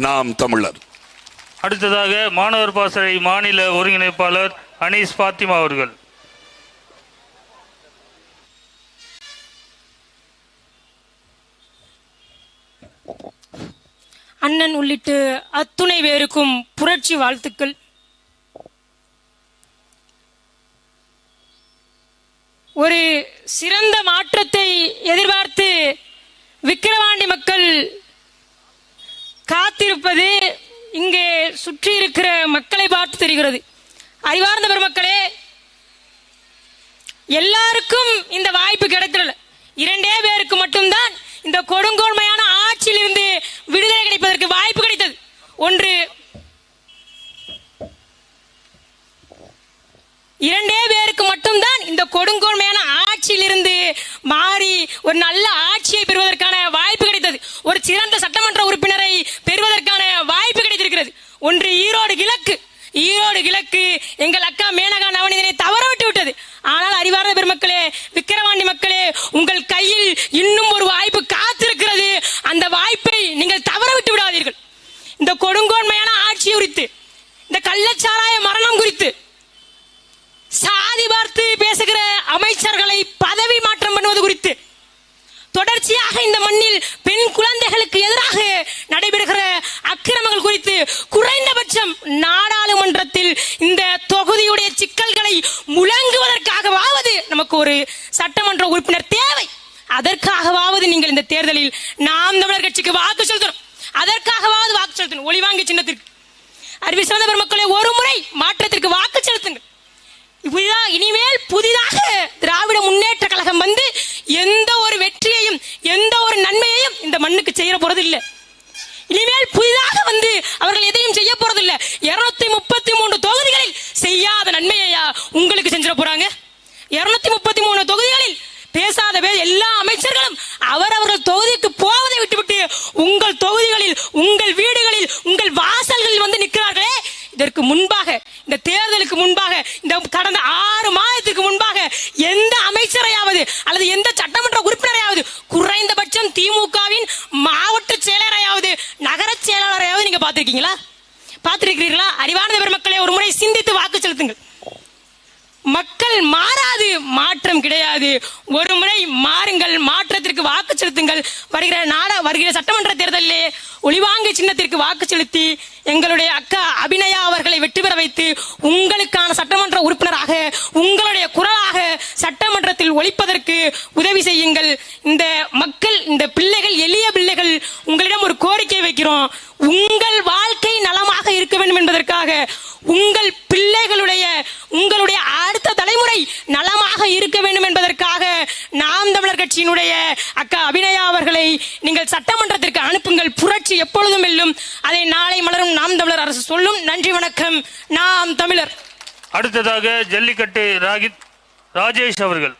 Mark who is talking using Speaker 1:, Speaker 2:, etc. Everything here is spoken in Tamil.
Speaker 1: நாம் தமிழர்.
Speaker 2: அடுத்ததாக மாணவர் பாசறை மாநில ஒருங்கிணைப்பாளர் அனீஸ் பாத்திமா அவர்கள்.
Speaker 3: அண்ணன் உள்ளிட்டு அத்துணை பேருக்கும் புரட்சி வாழ்த்துக்கள். ஒரு சிறந்த மாற்றத்தை எதிர்பார்த்து விக்கிரவாண்டி மக்கள் காத்திருப்பது இங்கே சுற்றி இருக்கிற மக்களை பார்த்து தெரிகிறது. அறிவார்ந்த பெருமக்களே எல்லாருக்கும் இந்த வாய்ப்பு கிடைக்கல இரண்டே பேருக்கு மட்டும்தான் இந்த கொடுங்கோன்மையான ஆட்சியில் இருந்து விடுதலை கிடைப்பதற்கு வாய்ப்பு கிடைத்தது. ஒன்று இரண்டே பேருக்கு மட்டும்தான் இந்த கொடுங்கோன்மையான ஆட்சியில் இருந்து மாறி ஒரு நல்ல ஆட்சியை பெறுவதற்கான வாய்ப்பு கிடைத்தது ஒரு சிறந்த சட்டமன்ற உறுப்பினரை பெறுவதற்கான வாய்ப்பு கிடைத்திருக்கிறது ஒன்று ஈரோடு கிழக்கு. ஈரோடு கிழக்கு எங்கள் அக்கா மேனகா நவனிதனை தவற விட்டு விட்டது. ஆனால் அறிவார்ந்த பெருமக்களே விக்கிரவாண்டி மக்களே உங்கள் கையில் இன்னும் ஒரு வாய்ப்பு காத்திருக்கிறது. அந்த வாய்ப்பை நீங்கள் தவற விட்டு விடாதீர்கள். இந்த கொடுங்கோன்மையான ஆட்சி குறித்து இந்த கள்ளச்சாராய மரணம் குறித்து சாதி பார்த்து பேசுகிற அமைச்சர்களை பதவி மாற்றம் பண்ணுவது குறித்து தொடர்ச்சியாக இந்த மண்ணில் பெண் குழந்தைகளுக்கு எதிராக நடைபெறுகிற அக்கிரமங்கள் குறித்து குறைந்தபட்சம் நாடாளுமன்றத்தில் இந்த தொகுதியுடைய சிக்கல்களை முழங்குவதற்காகவாவது நமக்கு ஒரு சட்டமன்ற உறுப்பினர் தேவை. அதற்காகவாவது நீங்கள் இந்த தேர்தலில் நாம் தமிழர் கட்சிக்கு வாக்கு செலுத்தணும். அதற்காகவாவது வாக்கு செலுத்தணும். ஒளிவாங்கி சின்னத்திற்கு. அறிவி சிறந்த பெருமக்களை ஒரு முறை மாற்றத்திற்கு வாக்கு செலுத்துங்கள். இப்படிதான் இனிமேல் புதிதாக வீடுகளில் உங்கள் வாசல்களில் வந்து நிற்கிறார்களே இதற்கு முன்பாக இந்த தேர்தலுக்கு முன்பாக இந்த கடந்த ஆறு மாதத்துக்கு முன்பாக எந்த அமைச்சரையாவது அல்லது எந்த சட்டமன்ற உறுப்பினரையாவது குறைந்தபட்சம் திமுகவின் மாவட்ட செயலரையாவது நகர செயலாளரையாவது நீங்க பார்த்திருக்கீங்களா? பார்த்திருக்கிறீர்களா? அறிவார்ந்த பெருமக்களை ஒரு முறை சிந்தித்து வாக்கு செலுத்துங்கள். மக்கள் மாறாது மாற்றம் கிடையாது. ஒரு மாறுங்கள் மாற்றத்திற்கு வாக்கு செலுத்துங்கள். வருகிற நாட வருகிற சட்டமன்ற தேர்தலிலே ஒளிவாங்கு சின்னத்திற்கு வாக்கு செலுத்தி எங்களுடைய அக்கா அபிநயா அவர்களை வெற்றி பெற வைத்து உங்களுக்கான சட்டமன்ற உறுப்பினராக உங்களுடைய குரலாக சட்டமன்றத்தில் ஒழிப்பதற்கு உதவி செய்யுங்கள். இந்த மக்கள் இந்த பிள்ளைகள் எளிய பிள்ளைகள் உங்களிடம் ஒரு கோரிக்கை வைக்கிறோம். உங்கள் வாழ்க்கை நலமாக இருக்க வேண்டும் என்பதற்காக உங்கள் பிள்ளைகளுடைய உங்களுடைய அடுத்த தலைமுறை நலமாக இருக்க வேண்டும் தமிழர் கட்சியினுடைய அக்கா அபிநயா அவர்களை நீங்கள் சட்டமன்றத்திற்கு அனுப்புங்கள். புரட்சி எப்பொழுதும் வெல்லும். அதை நாளை மலரும் நாம் தமிழர் அரசு சொல்லும். நன்றி வணக்கம். நாம் தமிழர்.
Speaker 2: அடுத்ததாக ஜல்லிக்கட்டு ராகித் ராஜேஷ் அவர்கள்.